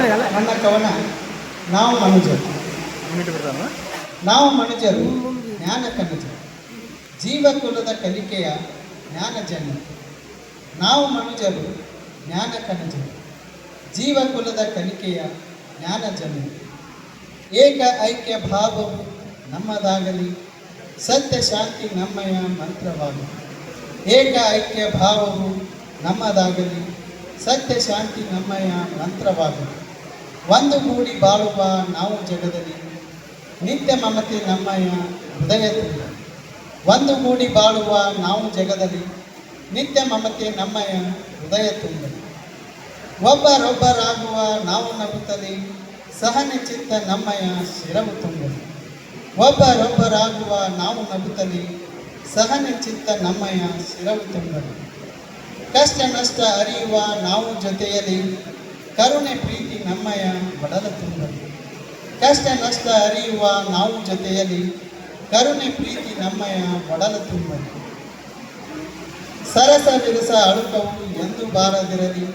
ನನ್ನ ಕವನ ನಾವು ಮನುಜರು. ನಾವು ಮನುಜರು, ಜ್ಞಾನ ಕನುಜರು ಜೀವಕುಲದ ಕಲಿಕೆಯ ಜ್ಞಾನ ಜನ ನಾವು ಮನುಜರು, ಜ್ಞಾನ ಕನುಜರು ಜೀವಕುಲದ ಕಲಿಕೆಯ ಜ್ಞಾನ ಜನ ಏಕ ಐಕ್ಯ ಭಾವವು ನಮ್ಮದಾಗಲಿ. ಸತ್ಯ ಶಾಂತಿ ನಮ್ಮಯ ಮಂತ್ರವಾಗಲಿ. ಏಕ ಐಕ್ಯ ಭಾವವು ನಮ್ಮದಾಗಲಿ. ಸತ್ಯ ಶಾಂತಿ ನಮ್ಮಯ ಮಂತ್ರವಾಗಲಿ. ಒಂದು ಗೂಡಿ ಬಾಳುವ ನಾವು ಜಗದಲ್ಲಿ. ನಿತ್ಯ ಮಮತೆ ನಮ್ಮಯ್ಯ ಹೃದಯ ತುಂಬ. ಒಂದು ಗೂಡಿ ಬಾಳುವ ನಾವು ಜಗದಲ್ಲಿ. ನಿತ್ಯ ಮಮತೆ ನಮ್ಮಯ್ಯ ಹೃದಯ ತುಂಬ. ಒಬ್ಬರೊಬ್ಬರಾಗುವ ನಾವು ನಗುತ್ತಲಿ ಸಹನೆ ಚಿತ್ತ ನಮ್ಮಯ ಶಿರವು ತುಂಬ. ಒಬ್ಬರೊಬ್ಬರಾಗುವ ನಾವು ನಗುತ್ತಲಿ ಸಹನೆ ಚಿತ್ತ ನಮ್ಮಯ ಶಿರವು ತುಂಬ. ಕಷ್ಟ ನಷ್ಟ ಅರಿಯುವ ನಾವು ಜೊತೆಯಲ್ಲಿ ಕರುಣೆ ಪ್ರೀತಿ ನಮ್ಮಯ ತುಂಬಲಿ ಕಷ್ಟ ನಷ್ಟ ಅರಿಯುವ ನಾವು ಜೊತೆಯಲ್ಲಿ ಕರುಣೆ ಪ್ರೀತಿ ನಮ್ಮಯ ಒಡಲ ತುಂಬಲಿ. ಸರಸ ವಿರಸ ಅಳುಕವು ಎಂದು ಬಾರದಿರಲಿ.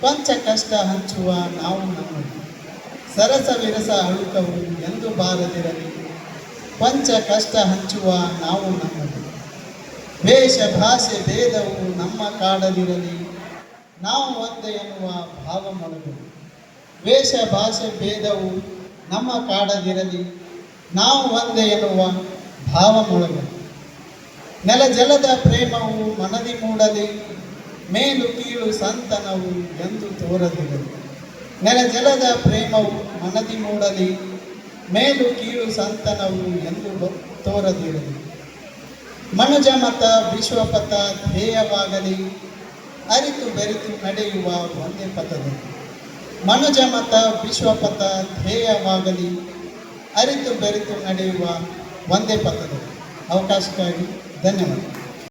ಪಂಚ ಕಷ್ಟ ಹಂಚುವ ನಾವು ನಮ್ಮದು. ಸರಸ ವಿರಸ ಅಳುಕವು ಎಂದು ಬಾರದಿರಲಿ. ಪಂಚ ಕಷ್ಟ ಹಂಚುವ ನಾವು ನಮ್ಮದು. ವೇಷ ಭಾಷೆ, ಭೇದವು ನಮ್ಮ ಕಾಡದಿರಲಿ. ನಾವು ಒಂದೇ ಎನ್ನುವ ಭಾವ ಮೊಳಗಲಿ ವೇಷ ಭಾಷೆ, ಭೇದವು ನಮ್ಮ ಕಾಡದಿರಲಿ. ನಾವು ಒಂದೇ ಎನ್ನುವ ಭಾವ ಮೊಳಗಲಿ ನೆಲ ಜಲದ ಪ್ರೇಮವು ಮನದಿ ಮೂಡಲಿ. ಮೇಲು ಕೀಳು ಸಂತನವು ಎಂದು ತೋರದಿರಲಿ. ನೆಲ ಜಲದ ಪ್ರೇಮವು ಮನದಿ ಮೂಡಲಿ. ಮೇಲು ಕೀಳು ಸಂತನವು ಎಂದು ತೋರದಿರಲಿ. ಮನುಜ ಮತ, ವಿಶ್ವಪಥ, ಧ್ಯೇಯವಾಗಲಿ. ಅರಿತು ಬೆರೆತು ನಡೆಯುವ ಒಂದೇ ಪಥದಲ್ಲಿ ಮನುಜ ಮತ ವಿಶ್ವಪಥ ಧ್ಯೇಯವಾಗಲಿ ಅರಿತು ಬೆರೆತು ನಡೆಯುವ ಒಂದೇ ಪಥದಲ್ಲಿ. ಅವಕಾಶಕ್ಕಾಗಿ ಧನ್ಯವಾದ.